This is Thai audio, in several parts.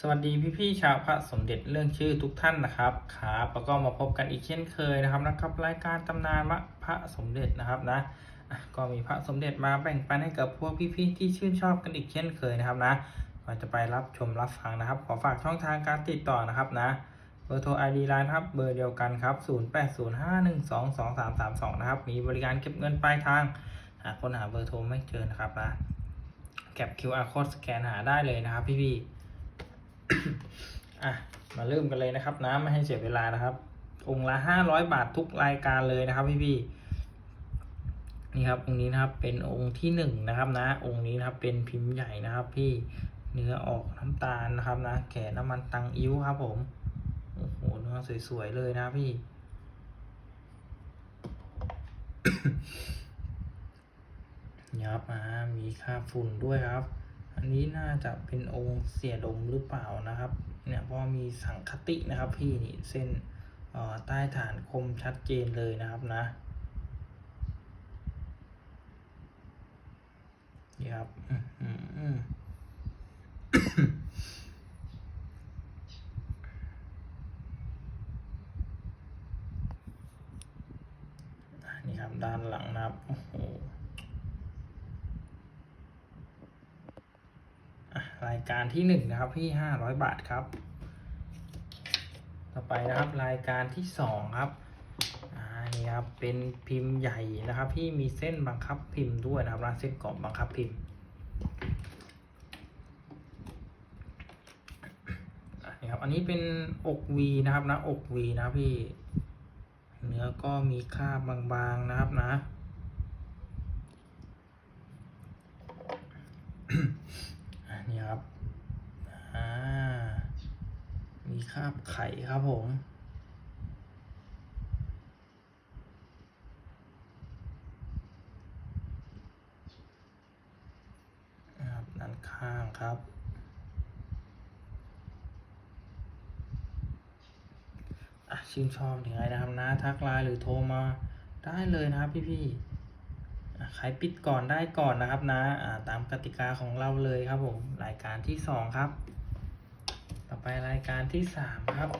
สวัสดีพี่ๆชาวพระสมเด็จเรื่องชื่อทุกท่านนะครับครับแล้วก็มาพบกันอีกเช่นเคยนะครับนะครับ รายการตำนานพระสมเด็จนะครับนะก็มีพระสมเด็จมาแบ่งปันให้กับพวกพี่ๆที่ชื่นชอบกันอีกเช่นเคยนะครับนะก่อนจะไปรับชมรับฟังนะครับ ขอฝากช่องทางการติดต่อนะครับนะเบอร์โทร ID ไลน์ครับเบอร์เดียวกันครับ0805122332นะครับมีบริการเก็บเงินปลายทางหากคนหาเบอร์โทรไม่เจอนะครับนะแคป QR code สแกนหาได้เลยนะครับพี่ๆ อะมาเริ่มกันเลยนะครับนะไม่ให้เสียเวลานะครับ องค์ละห้าร้อยบาททุกรายการเลยนะครับพี่พี่ๆนี่ครับองค์นี้นะครับเป็นองค์ที่หนึ่งนะครับนะ องค์นี้นะครับเป็นพิมพ์ใหญ่นะครับ พี่เนื้อออกน้ำตาลนะครับนะแกะน้ำมันตังอิ้วครับ ผมโอ้โหเนื้อสวยๆเลยนะพี่นี่ครับอ่ามีค่าฝุ่นด้วยครับ อันนี้น่าจะเป็นองค์เสียดมหรือเปล่านะครับ เนี่ยเพราะมีสังคตินะครับพี่นี่เส้นใต้ฐานคมชัดเจนเลยนะครับนะนี่ครับนี่ครับด้านหลังนะครับโอ้โห อะราย การที่หนึ่งนะครับพี่ห้าร้อยบาทครับ ต่อไปนะครับรายการที่สองครับอ่านี่ครับเป็นพิมพ์ใหญ่นะครับ พี่มีเส้นบังคับพิมพ์ด้วยนะครับร้านเส้นกรอบบังคับพิมพ์นี่ครับอันนี้เป็นอกวีนะครับนะอกวีนะพี่เนื้อก็มีคราบบางๆนะครับนะ อันนี้ครับ อ่า มีคราบไข่ครับผมนะครับด้านข้างครับ อะชื่นชอบยังไงนะครับนะ ทักไลน์หรือโทรมาได้เลยนะครับพี่ๆอะใครปิดก่อนได้ก่อนนะครับนะอ่าตามกติกาของเราเลยครับผม รายการที่สองครับ ต่อไปรายการที่สามครับ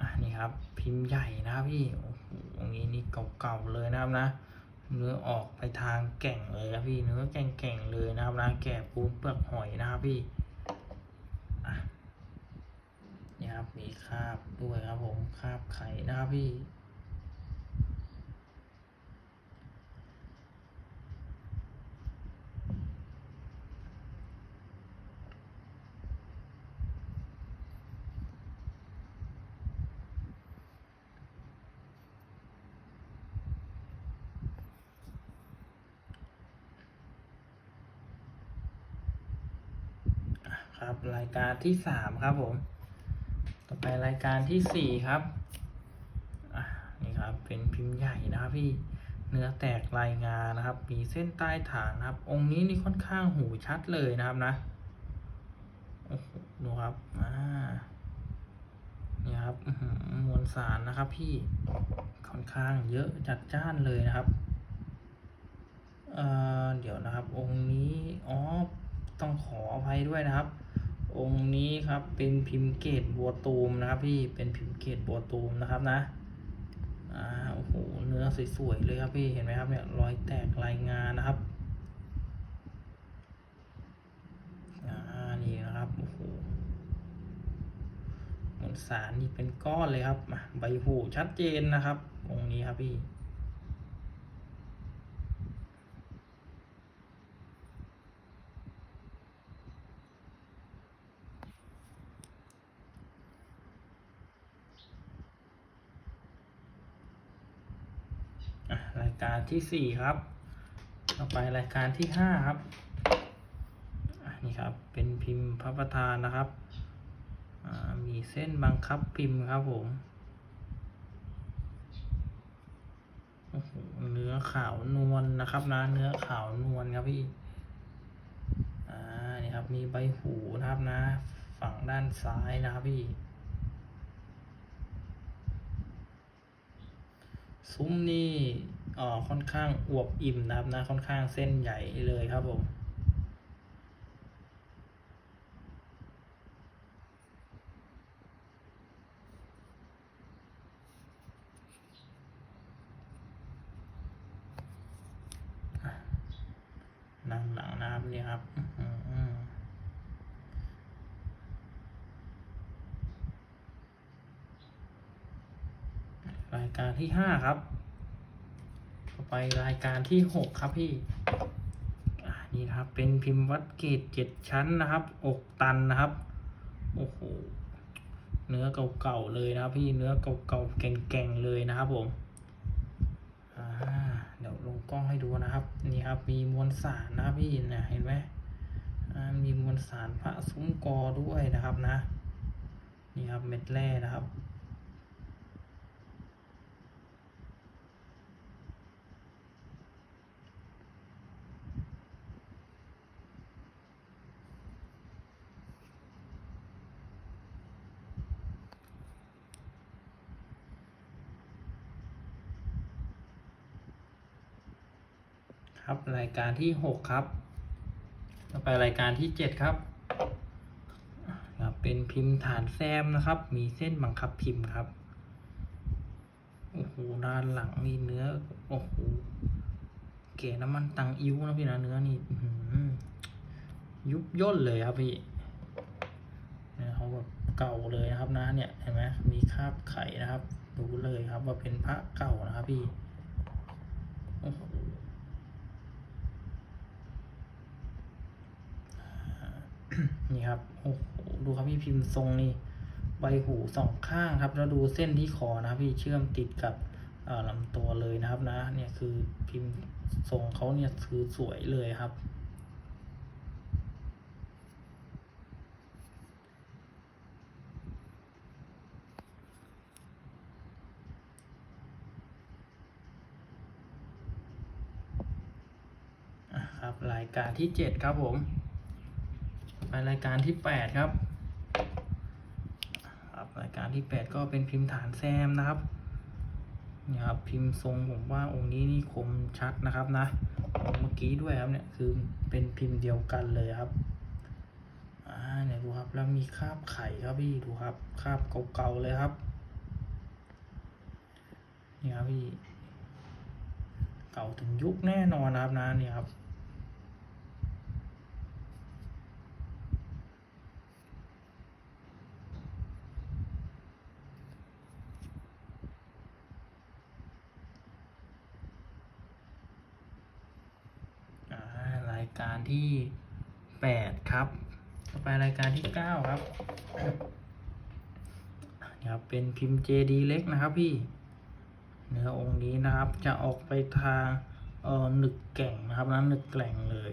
อะนี่ครับ พิมพ์ใหญ่นะครับพี่โอ้โหตรงนี้นี่เก่าๆเลยนะครับนะ เนื้อออกไปทางแก่งเลยครับพี่เนื้อแก่งๆเลยนะครับนะแก่ปูนเปลือกหอยนะครับพี่อะนี่ครับมีคราบด้วยครับผมคราบไข่นะครับพี่ ครับ รายการที่สามครับผม ต่อไปรายการที่สี่ครับนี่ครับ เป็นพิมพ์ใหญ่นะครับพี่เนื้อแตกลายงานะครับ มีเส้นใต้ฐานนะครับ องค์นี้นี่ค่อนข้างหูชัดเลยนะครับนะโอ้โหดูครับอ่านี่ครับมวลสารนะครับพี่ค่อนข้างเยอะจัดจ้านเลยนะครับเอ่อเดี๋ยวนะครับ องค์นี้อ๋อต้องขออภัยด้วยนะครับ องค์นี้ครับเป็นพิมพ์เกตบัวตูมนะครับพี่เป็นพิมพ์เกตบัวตูมนะครับนะอ่าโอ้โหเนื้อสวยๆเลยครับพี่เห็นไหมครับเนี่ยรอยแตกลายงานนะครับอ่านี่นะครับโอ้โหมวลสารนี่เป็นก้อนเลยครับใบหูชัดเจนนะครับองค์นี้ครับพี่ อะรายการ ที่สี่ครับ ต่อไปรายการที่ห้าครับนี่ครับ เป็นพิมพ์พระประธานนะครับมีเส้นบังคับพิมพ์ครับผมโอ้โหเนื้อขาวนวลนะครับนะเนื้อขาวนวลครับพี่อ่านี่ครับมีใบหูนะครับนะ ฝั่งด้านซ้ายนะครับพี่ซุ้มนี่ อ๋อค่อนข้างอวบอิ่มนะครับนะค่อนข้างเส้นใหญ่เลยครับผมนั่งหลังนะครับนี่ครับรายการที่ห้าครับ ไปรายการที่หกครับพี่อ่านี่นะครับ เป็นพิมพ์วัดเกตเจ็ดชั้นนะครับ อกตันนะครับ โอ้โห เนื้อเก่าๆเลยนะครับ พี่เนื้อเก่าๆแก่งๆเลยนะครับผมเดี๋ยวลงกล้องให้ดูนะครับ นี่ครับ มีมวลสารนะพี่นะเห็นไหมมีมวลสารพระซุ้มกอด้วยนะครับนะ นี่ครับเม็ดแร่นะครับ ค รายการที่หกครับต่อไปรายการที่เจ็ดครับเป็นพิมพ์ฐานแซมนะครับ มีเส้นบังคับพิมพ์ครับโอ้โหด้านหลังนี่เนื้อโอ้โหเก๋น้ำมันตังอิ้วนะพี่นะเนื้อนี่ยุบย่นเลยครับพี่เนี่ยเขาแบบเก่าเลยนะครับนะเนี่ยเห็นไหมมีคราบไข่นะครับดูเลยครับว่าเป็นพระเก่านะครับพี่โอ้โห นี่ครับโอ้โหดูครับพี่พิมพ์ทรงนี่ใบหูสองข้างครับ แล้วดูเส้นที่คอนะครับพี่เชื่อมติดกับลำตัวเลยนะครับนะ เนี่ยคือพิมพ์ทรงเขาเนี่ยคือสวยเลยครับครับรายการที่เจ็ดครับผม ไปรายการที่แปดครับครับรายการที่แปดก็เป็นพิมพ์ฐานแซมนะครับเนี่ยครับพิมพ์ทรงผมว่าองค์นี้นี่คมชัดนะครับนะองเมื่อกี้ด้วยครับเนี่ยคือเป็นพิมพ์เดียวกันเลยครับอ่าเนี่ยดูครับแล้วมีคราบไข่ครับพี่ดูครับคราบเก่าๆเลยครับนี่ครับพี่ เก่าถึงยุคแน่นอนนะครับนะเนี่ยครับ อ่ารายการ ที่แปดครับ ต่อไปรายการที่เก้าครับนี่ครับเป็นพิมพ์เจดีเล็กนะครับพี่ เนื้อองค์นี้นะครับจะออกไปทางเออหนึกแก่งนะครับนะหนึกแกล่งเลย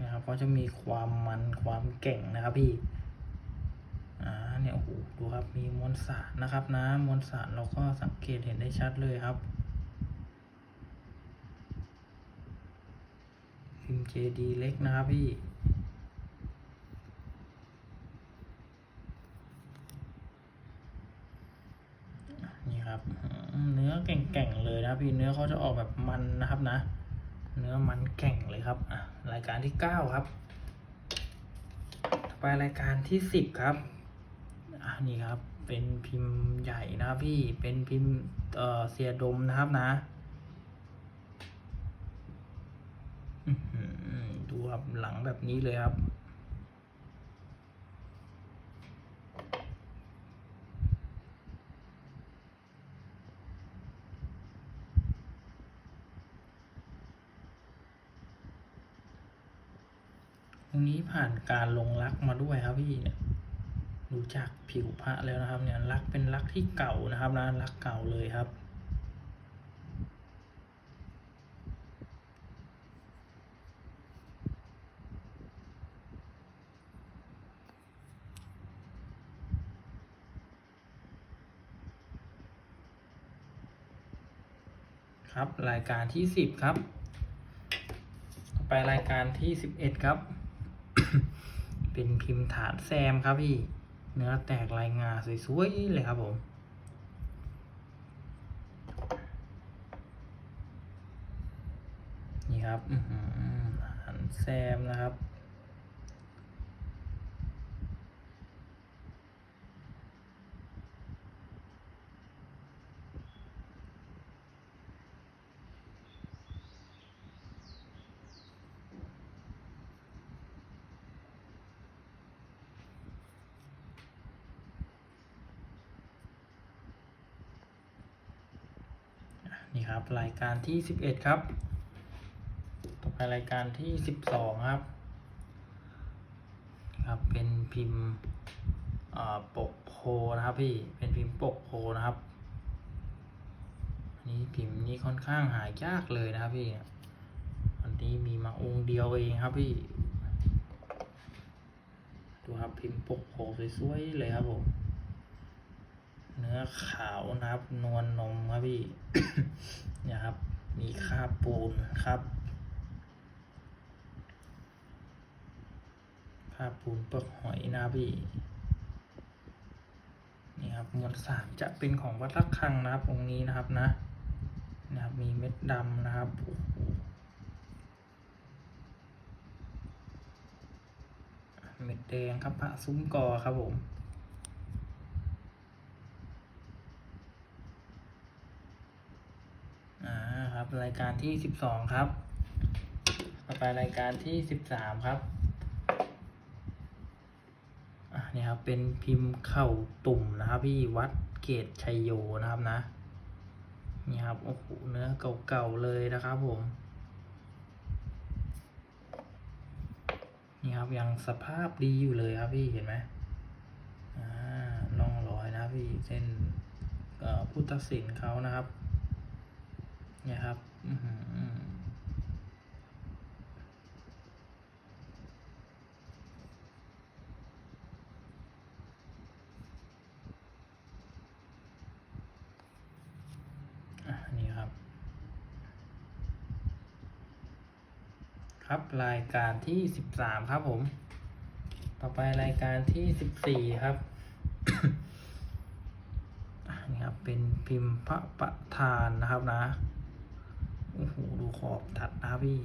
นะครับก็จะมีความมันความเก่งนะครับพี่อ่าเนี่ยโอ้โหดูครับมีมวลสารนะครับนะมวลสารเราก็สังเกตเห็นได้ชัดเลยครับ พิมเจดีเล็กนะครับพี่ นี่ครับ เนื้อแก่งๆเลยนะพี่ เนื้อเขาจะออกแบบมันนะครับนะ เนื้อมันแก่งเลยครับ รายการที่เก้าครับไปรายการที่สิบครับอะนี่ครับ เป็นพิมพ์ใหญ่นะครับพี่ เป็นพิมพ์เอ่อเสียดมนะครับนะอื้อหือ ดูครับหลังแบบนี้เลยครับตรงนี้ผ่านการลงรักมาด้วยครับพี่เนี่ยดูจากผิวพระแล้วนะครับเนี่ยรักเป็นรักที่เก่านะครับนะรักเก่าเลยครับ ครับ รายการที่สิบครับ ต่อไปรายการที่สิบเอ็ดครับ เป็นพิมพ์ฐานแซมครับพี่ เนื้อแตกลายงาสวยๆเลยครับผมนี่ครับฐานแซมนะครับ น ครับ รายการที่สิบเอ็ดครับ ต่อไปรายการที่สิบสองครับ ครับ เป็นพิมพ์ปกโพนะครับพี่ เป็นพิมพ์ปกโพนะครับอันนี้พิมพ์นี้ค่อนข้างหายากเลยนะครับพี่อันนี้มีมาองค์เดียวเองครับพี่ ดูครับพิมพ์ปกโพสวยๆเลยครับผม เนื้อขาวนะครับ นวลนมครับพี่ นี่ยครับ มีคาบปูนครับคาบปูนเปลือกหอยนะครับพี่นี่ครับมวลสารจะเป็นของวัดระฆังนะครับองค์นี้นะครับนะนะครับมีเม็ดดำนะครับเม็ดแดงครับพระซุ้มกอครับผม อ่าค รายการที่สิบสองครับ ต่อไปรายการที่สิบสามครับอ่านี่ครับเป็นพิมพ์เข่าตุ่มนะครับ พี่วัดเกตชัยโยนะครับนะ นี่ครับโอ้โหเนื้อเก่าๆเลยนะครับผม นี่ครับยังสภาพดีอยู่เลยครับพี่เห็นไหมอ่าล่องรอยนะพี่เส้นพุทธศิลป์เขานะครับ เนี่ยครับอื้อหืออะนี่ครับ ครับรายการที่สิบสามครับผม ต่อไปรายการที่สิบสี่ครับอะนี่ครับ เป็นพิมพ์พระประธานนะครับนะ โอ้โหดูขอบถัดนะพี่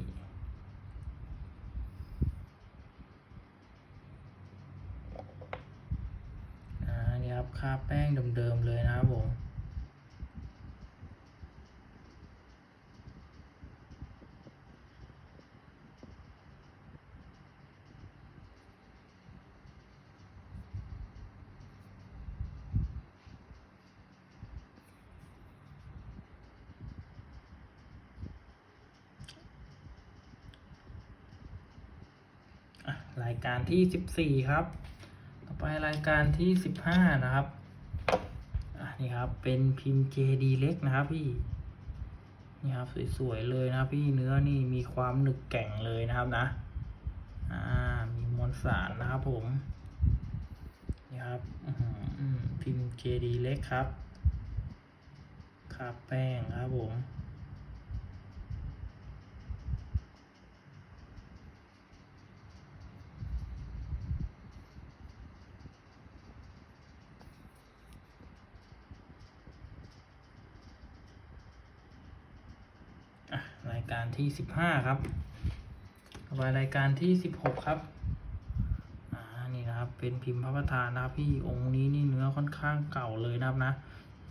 อ่านี่ครับค่าแป้งเดิมๆเลยนะครับผม อะ รายการที่สิบสี่ครับ ต่อไปรายการที่สิบห้านะครับอะนี่ครับ เป็นพิมพ์เจดีเล็กนะครับพี่ นี่ครับสวยๆเลยนะครับพี่เนื้อนี่มีความหนึกแก่งเลยนะครับนะ อ่า มีมวลสารนะครับผม นี่ครับพิมพ์เจดีเล็กครับคาบแป้งครับผม อะราย การที่สิบห้าครับต่อไปรายการที่สิบหกครับอ่านี่นะครับเป็นพิมพ์พระประธานนะครับพี่องค์นี้นี่เนื้อค่อนข้างเก่าเลยนะครับนะ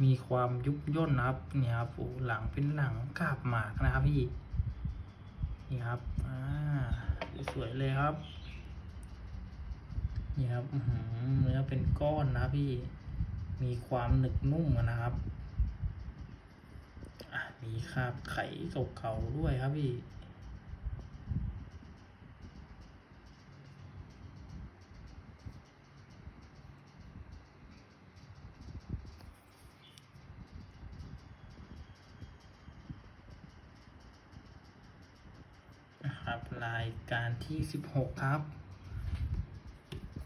มีความยุบย่นนะครับเนี่ยครับโอ้หลังเป็นหลังกาบหมากนะครับพี่นี่ครับอ่าสวยเลยครับนี่ครับเนื้อเป็นก้อนนะพี่มีความหนึบนุ่มนะครับ มีคราบไข่เก่าๆด้วยครับพี่นะครับรายการที่สิบหกครับ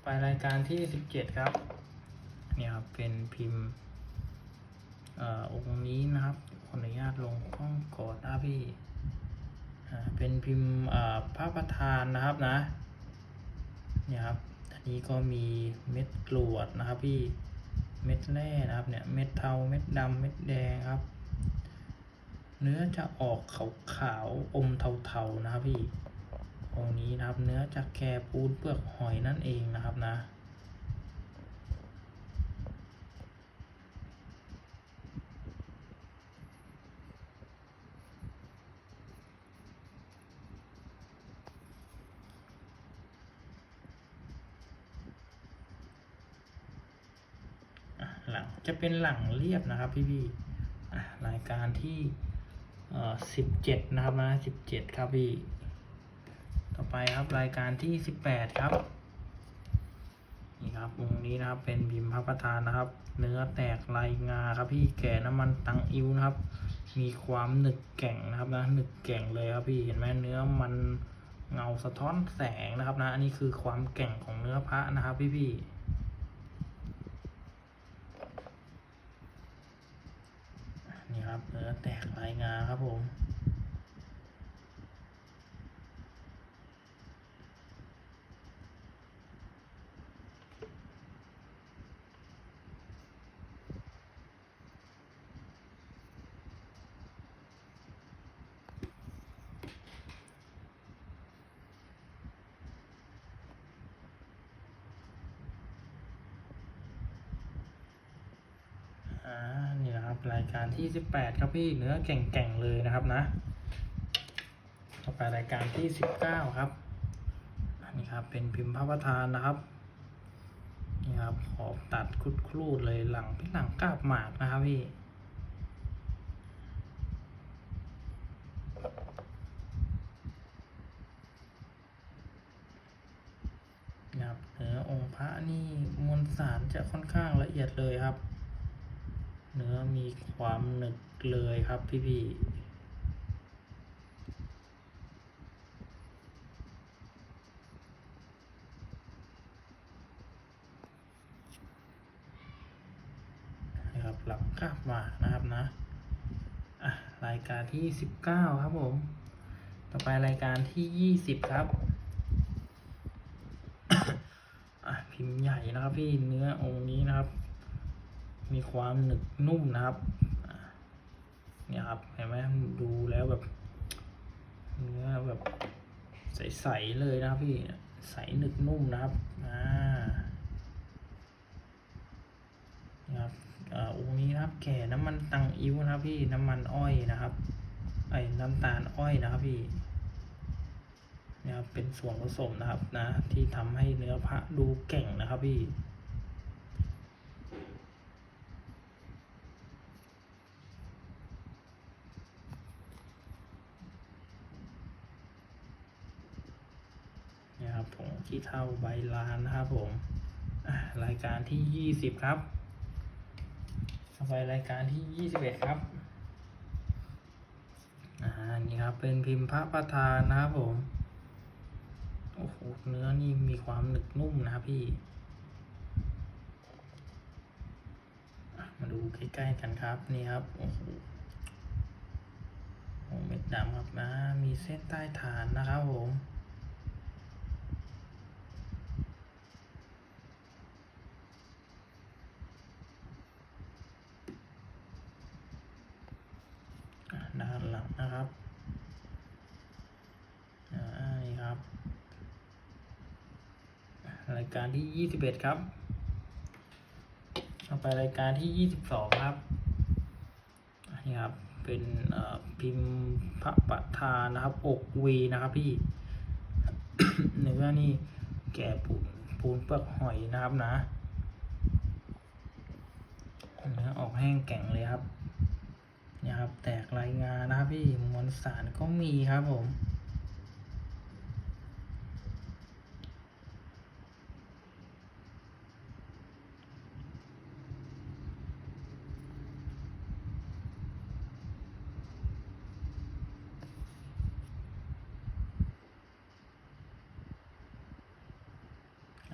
ไปรายการที่สิบเจ็ดครับ เนี่ยครับ เป็นพิมพ์ เอ่อองค์นี้นะครับ ออนุญาตลงข้องกอดนะพี่เป็นพิมพ์พระประธานนะครับนะเนี่ยครับอันนี้ก็มีเม็ดกรวดนะครับพี่เม็ดแร่นะครับเนี่ยเม็ดเทาเม็ดดำเม็ดแดงครับ เนื้อจะออกขาวขาวๆอมเทาๆนะครับพี่องนี้นะครับเนื้อจากแกปูนเปลือกหอยนั่นเองนะครับนะ อะ หลังจะเป็นหลังเรียบนะครับพี่พี่รายการที่สิบเจ็ดนะครับนะสิบเจ็ดครับพี่ ต่อไปครับรายการที่สิบแปดครับ นี่ครับวงนี้นะครับเป็นพิมพ์พระประธานนะครับ เนื้อแตกลายงาครับพี่แก่น้ำมันตังอิ้วนะครับ มีความหนึกแก่งนะครับนะหนึกแก่งเลยครับพี่เห็นไหมเนื้อมันเงาสะท้อนแสงนะครับนะ อันนี้คือความแก่งของเนื้อพระนะครับพี่พี่ๆนี่ครับเนื้อแตกลายงา ครับผม อ่า นี่นะค รายการที่สิบแปดครับพี่เนื้อแก่งๆเลยนะครับนะ ต่อไปรายการที่สิบเก้าครับอันนี้ครับเป็นพิมพ์พระประธานนะครับนี่ครับขอบตัดครุดครูดเลยหลังพี่หลังกาบหมากนะครับพี่นะครับเนื้อองค์พระนี่มวลสารจะค่อนข้างละเอียดเลยครับ เนื้อมีความหนึกเลยครับพี่พี่นะครับหลังกลับมานะครับนะอะรายการที่สิบเก้าครับผม ต่อไปรายการที่ยี่สิบครับอะพิมพ์ใหญ่นะครับพี่เนื้อองค์นี้นะครับ มีความหนึบนุ่มนะครับเนี่ยครับเห็นไหมดูแล้วแบบเนื้อแบบใสๆเลยนะครับพี่ใสหนึบนุ่มนะครับอ่านี่ครับอ่าองค์นี้นะครับแก่น้ำมันตังอิ้วนะครับพี่น้ำมันอ้อยนะครับไอ้น้ำตาลอ้อยนะครับพี่นะครับเป็นส่วนผสมนะครับนะที่ทำให้เนื้อพระดูเก่งนะครับพี่ นี่ครับผงขี้เท่าใบลานนะครับผมรายการที่ยี่สิบครับต่อไปรายการที่ยี่สิบเอ็ดครับอ่านี่ครับเป็นพิมพ์พระประธานนะครับผมโอ้โหเนื้อนี่มีความหนึบนุ่มนะครับพี่มาดูใกล้ๆกันครับนี่ครับโอ้โหเม็ดดำครับนะมีเส้นใต้ฐานนะครับผม อะด้านหลังนะครับ อ่า นี่ครับ ราย การที่ยี่สิบเอ็ดครับต่อไปรายการที่ยี่สิบสองครับนี่ครับเป็นพิมพ์พระประธานนะครับ อกวีนะครับพี่เนื้อนี่แก่ปูนปูนเปลือกหอยนะครับนะเนื้อออกแห้งแก่งเลยครับนี่ครับ แตกรายงานนะครับพี่มวลสารก็มีครับผม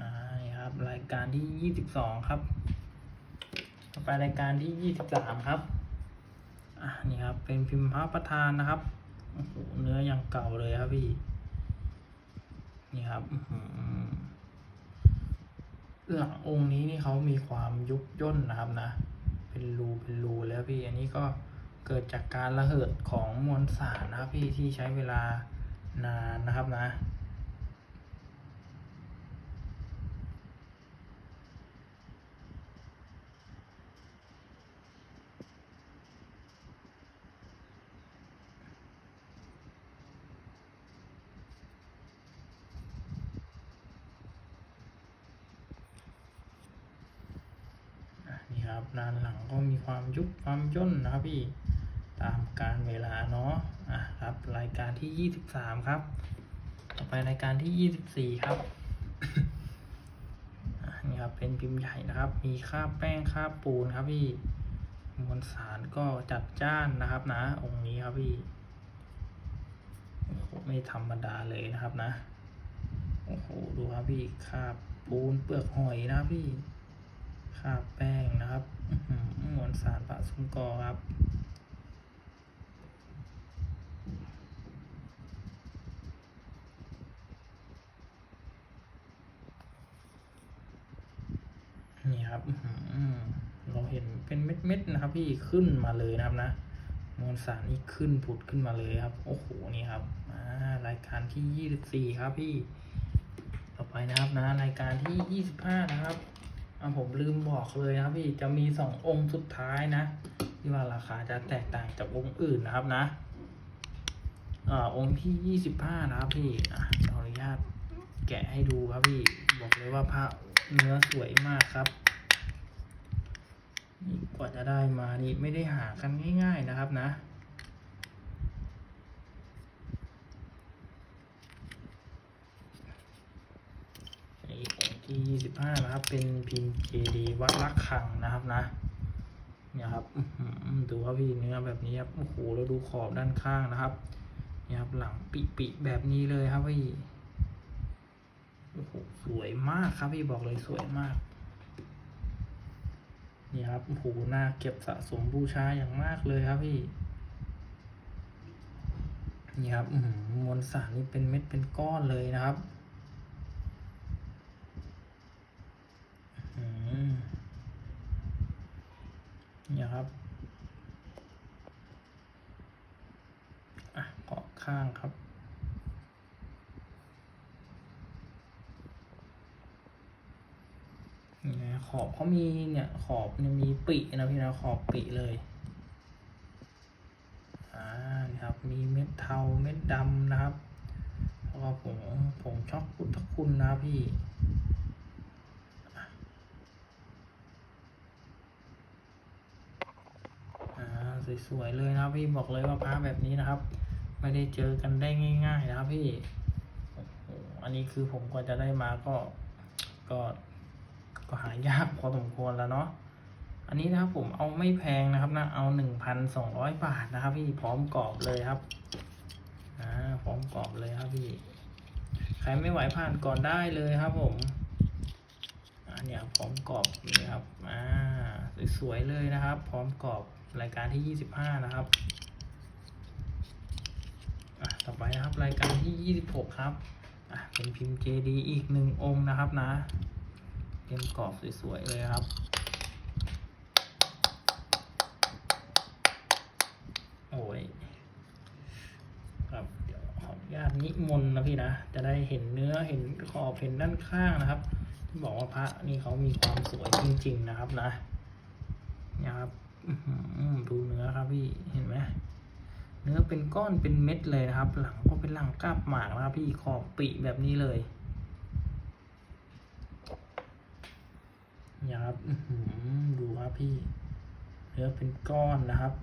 อ่านี่ครับ ราย การที่ยี่สิบสองครับต่อไปรายการที่ยี่สิบสามครับอะนี่ครับ เป็นพิมพ์พระประธานนะครับโอ้โหเนื้อยังเก่าเลยครับพี่ นี่ครับอื้อหือหลังองค์นี้นี่เขามีความยุบย่นนะครับนะ เป็นรูเป็นรูแล้วพี่ อันนี้ก็เกิดจากการระเหิดของมวลสารนะครับพี่ที่ใช้เวลานานนะครับนะ อะนี่ครับด้านหลังก็มีความยุบความย่นนะครับพี่ตามการเวลาเนาะอะครับ รายการที่ยี่สิบสามครับ ต่อไปรายการที่ยี่สิบสี่ครับนี่ครับเป็นพิมพ์ใหญ่นะครับ มีค่าบแป้งค่าบปูนครับพี่มวลสารก็จัดจ้านนะครับนะ องค์นี้ครับพี่ไม่ธรรมดาเลยนะครับนะ โอ้โห ดูครับพี่ค่าบปูนเปลือกหอยนะครับพี่ ค่าบแป้งนะครับมวลสารปะสุมกอครับนี่ครับเราเห็นเป็นเม็ดๆนะครับพี่ขึ้นมาเลยนะครับนะมวลสารนี่ขึ้นผุดขึ้นมาเลยครับ โอ้โหนี่ครับรายการที่ยี่สิบสี่ครับพี่ ต่อไปนะครับนะรายการที่ยี่สิบห้านะครับ อ่าผมลืมบอกเลยนะครับพี่จะมีสององค์สุดท้ายนะ ที่ว่าราคาจะแตกต่างจากองค์อื่นนะครับนะอ่าองค์ที่ยี่สิบห้านะครับพี่อะขออนุญาตแกะให้ดูครับพี่บอกเลยว่าพระเนื้อสวยมากครับนี่กว่าจะได้มานี่ไม่ได้หากันง่าย ๆนะครับนะ สิบห้านะครับ เป็นพิมพ์เจดีวัดลักขังนะครับนะ เนี่ยครับดูว่าพี่เนื้อแบบนี้ครับโอ้โหเราดูขอบด้านข้างนะครับ เนี่ยครับหลังปิปิแบบนี้เลยครับพี่โอ้โหสวยมากครับพี่บอกเลยสวยมากเนี่ยครับโอ้โหหน้าเก็บสะสมบูชาอย่างมากเลยครับพี่นี่ครับมวลสารนี่เป็นเม็ดเป็นก้อนเลยนะครับ ข้างครับนี่นะขอบเขามีเนี่ยขอบเนี่ยมีปินะพี่นะขอบปิเลยอ่านี่ครับมีเม็ดเทาเม็ดดำนะครับแล้วก็ผงผงช็อกพุทธคุณนะพี่สวยๆเลยนะพี่บอกเลยว่าพระแบบนี้นะครับ ไม่ได้เจอกันได้ง่ายๆนะครับพี่ อันนี้คือผมกว่าจะได้มาก็ ก็ ก็หายากพอสมควรแล้วเนาะ อันนี้นะครับผมเอาไม่แพงนะครับนะ เอาหนึ่งพันสองร้อยบาทนะครับ พี่พร้อมกรอบเลยครับ อ่า พร้อมกรอบเลยครับพี่ ใครไม่ไหวผ่านก่อนได้เลยครับผมอ่าเนี่ยพร้อมกรอบนี่ครับ อ่า สวยๆเลยนะครับ พร้อมกรอบรายการที่ยี่สิบห้านะครับ ต่อไปนะครับ รายการที่ยี่สิบหกครับเป็นพิมพ์เจดีอีกหนึ่งองค์นะครับนะเตรียมกรอบสวยๆเลยครับโอ้ยครับเดี๋ยวขออนุญาตนิมนต์นะพี่นะ จะได้เห็นเนื้อเห็นขอบเห็นด้านข้างนะครับที่บอกว่าพระนี่เขามีความสวยจริง ๆ นะครับนะนี่ยครับดูเนื้อครับพี่เห็นไหม เนื้อเป็นก้อนเป็นเม็ดเลยนะครับ หลังก็เป็นหลังกาบหมากนะครับ พี่ขอบปีแบบนี้เลยนี่ครับดูครับพี่ เนื้อเป็นก้อนนะครับ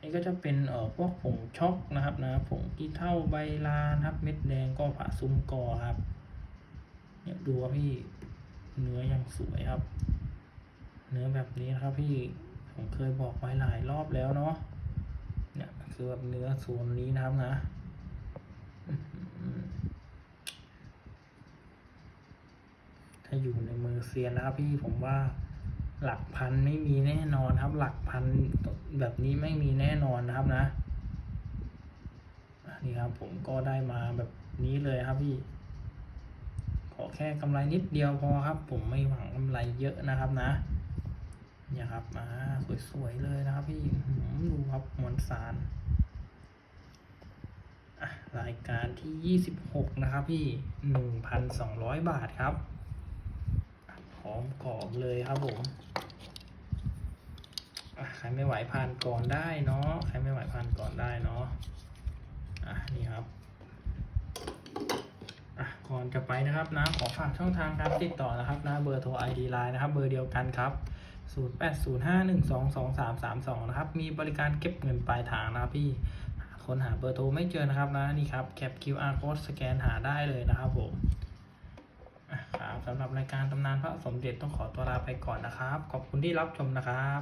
นี่ก็จะเป็นเอ่อพวกผงช็อกนะครับนะผงกีเท่าใบลานครับ เม็ดแดงก็ผาซุ้มกอครับ เนี่ยดูครับพี่เนื้อยังสวยครับ เนื้อแบบนี้นะครับพี่ ผมเคยบอกไว้หลายรอบแล้วเนาะเนี่ยคือแบบเนื้อโซนนี้นะครับนะถ้าอยู่ในมือเซียนนะครับพี่ผมว่าหลักพันไม่มีแน่นอนครับ หลักพันแบบนี้ไม่มีแน่นอนนะครับนะนี่ครับผมก็ได้มาแบบนี้เลยครับพี่ ขอแค่กำไรนิดเดียวพอครับ ผมไม่หวังกำไรเยอะนะครับนะ เนี่ยครับอ่าสวยๆเลยนะครับพี่ดูครับมวลสารอะรายการที่ยี่สิบหกนะครับพี่หนึ่งพันสองร้อยบาทครับพร้อมกรอบเลยครับผมอะใครไม่ไหวผ่านก่อนได้เนาะ ใครไม่ไหวผ่านก่อนได้เนาะ อะนี่ครับ อะก่อนจะไปนะครับนะขอฝากช่องทางการติดต่อนะครับนะเบอร์โทร ID Line นะครับ เบอร์เดียวกันครับ 0805122332 นะครับ มีบริการเก็บเงินปลายทางนะครับพี่คนหาเบอร์โทรไม่เจอนะครับนะนี่ครับแคป QR code สแกนหาได้เลยนะครับผมครับสำหรับรายการตำนานพระสมเด็จต้องขอตัวลาไปก่อนนะครับ ขอบคุณที่รับชมนะครับ